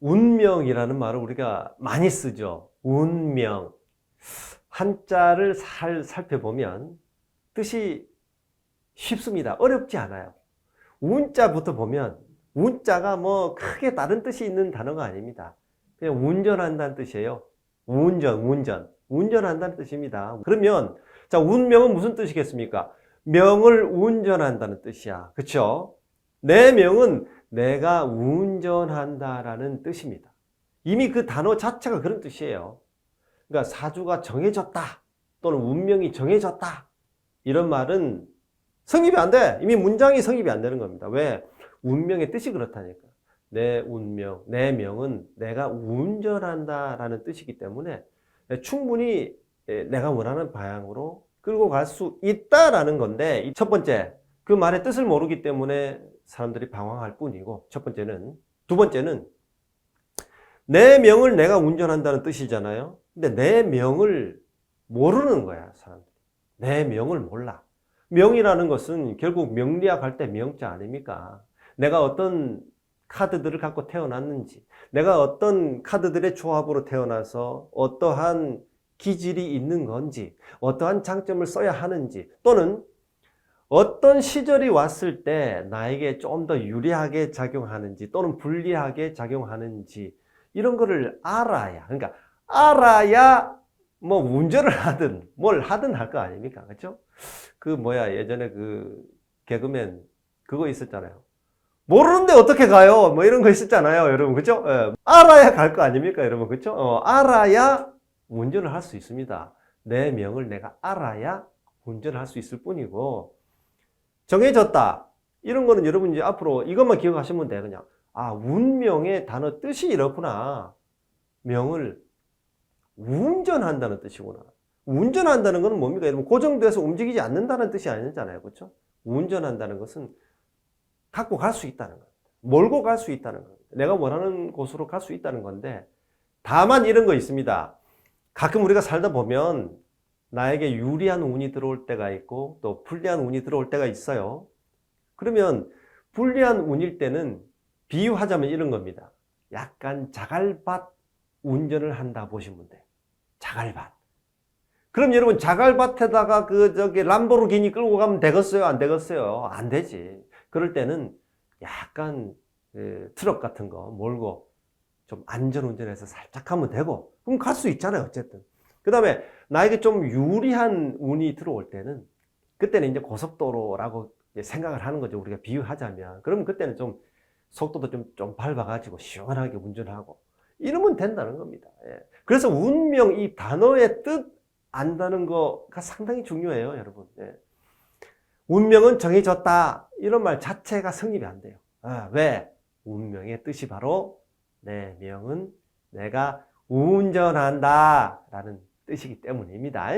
운명이라는 말을 우리가 많이 쓰죠. 운명. 한자를 살, 살펴보면 뜻이 쉽습니다. 어렵지 않아요. 운자부터 보면 운자가 뭐 크게 다른 뜻이 있는 단어가 아닙니다. 그냥 운전한다는 뜻이에요. 운전, 운전. 운전한다는 뜻입니다. 그러면 자, 운명은 무슨 뜻이겠습니까? 명을 운전한다는 뜻이야. 그쵸? 내 명은 내가 운전한다라는 뜻입니다. 이미 그 단어 자체가 그런 뜻이에요. 그러니까 사주가 정해졌다. 또는 운명이 정해졌다. 이런 말은 성립이 안 돼. 이미 문장이 성립이 안 되는 겁니다. 왜? 운명의 뜻이 그렇다니까. 내 운명, 내 명은 내가 운전한다라는 뜻이기 때문에 충분히 내가 원하는 방향으로 끌고 갈 수 있다라는 건데 이첫 번째 그 말의 뜻을 모르기 때문에 사람들이 방황할 뿐이고 첫 번째는 두 번째는 내 명을 내가 운전한다는 뜻이잖아요. 근데 내 명을 모르는 거야 사람들이. 내 명을 몰라. 명이라는 것은 결국 명리학 할 때 명자 아닙니까? 내가 어떤 카드들을 갖고 태어났는지, 내가 어떤 카드들의 조합으로 태어나서 어떠한 기질이 있는 건지, 어떠한 장점을 써야 하는지, 또는 어떤 시절이 왔을 때 나에게 좀 더 유리하게 작용하는지, 또는 불리하게 작용하는지, 이런 거를 알아야, 그러니까 알아야 뭐 운전을 하든 뭘 하든 할 거 아닙니까? 그죠? 그 뭐야, 예전에 그 개그맨 그거 있었잖아요. 모르는데 어떻게 가요? 뭐 이런 거 있었잖아요, 여러분. 그죠? 예. 알아야 갈 거 아닙니까, 여러분. 그죠? 어, 알아야 운전을 할 수 있습니다. 내 명을 내가 알아야 운전을 할 수 있을 뿐이고, 정해졌다. 이런 거는 여러분 이제 앞으로 이것만 기억하시면 돼, 그냥. 아, 운명의 단어 뜻이 이렇구나. 명을 운전한다는 뜻이구나. 운전한다는 것은 뭡니까? 여러분, 고정돼서 움직이지 않는다는 뜻이 아니잖아요. 그렇죠? 운전한다는 것은 갖고 갈 수 있다는 겁니다. 몰고 갈 수 있다는 겁니다. 내가 원하는 곳으로 갈 수 있다는 건데, 다만 이런 거 있습니다. 가끔 우리가 살다 보면 나에게 유리한 운이 들어올 때가 있고 또 불리한 운이 들어올 때가 있어요. 그러면 불리한 운일 때는 비유하자면 이런 겁니다. 약간 자갈밭 운전을 한다 보시면 돼. 자갈밭. 그럼 여러분 자갈밭에다가 그 저기 람보르기니 끌고 가면 되겠어요? 안 되겠어요? 안 되지. 그럴 때는 약간 그 트럭 같은 거 몰고 좀 안전 운전해서 살짝 하면 되고 그럼 갈 수 있잖아요 어쨌든 그 다음에 나에게 좀 유리한 운이 들어올 때는 그때는 이제 고속도로라고 생각을 하는 거죠. 우리가 비유하자면. 그러면 그때는 좀 속도도 좀, 좀 밟아가지고 시원하게 운전하고 이러면 된다는 겁니다. 예. 그래서 운명 이 단어의 뜻 안다는 거가 상당히 중요해요 여러분. 예. 운명은 정해졌다. 이런 말 자체가 성립이 안 돼요. 아, 왜? 운명의 뜻이 바로 내 명은 내가 운전한다. 라는 뜻이기 때문입니다.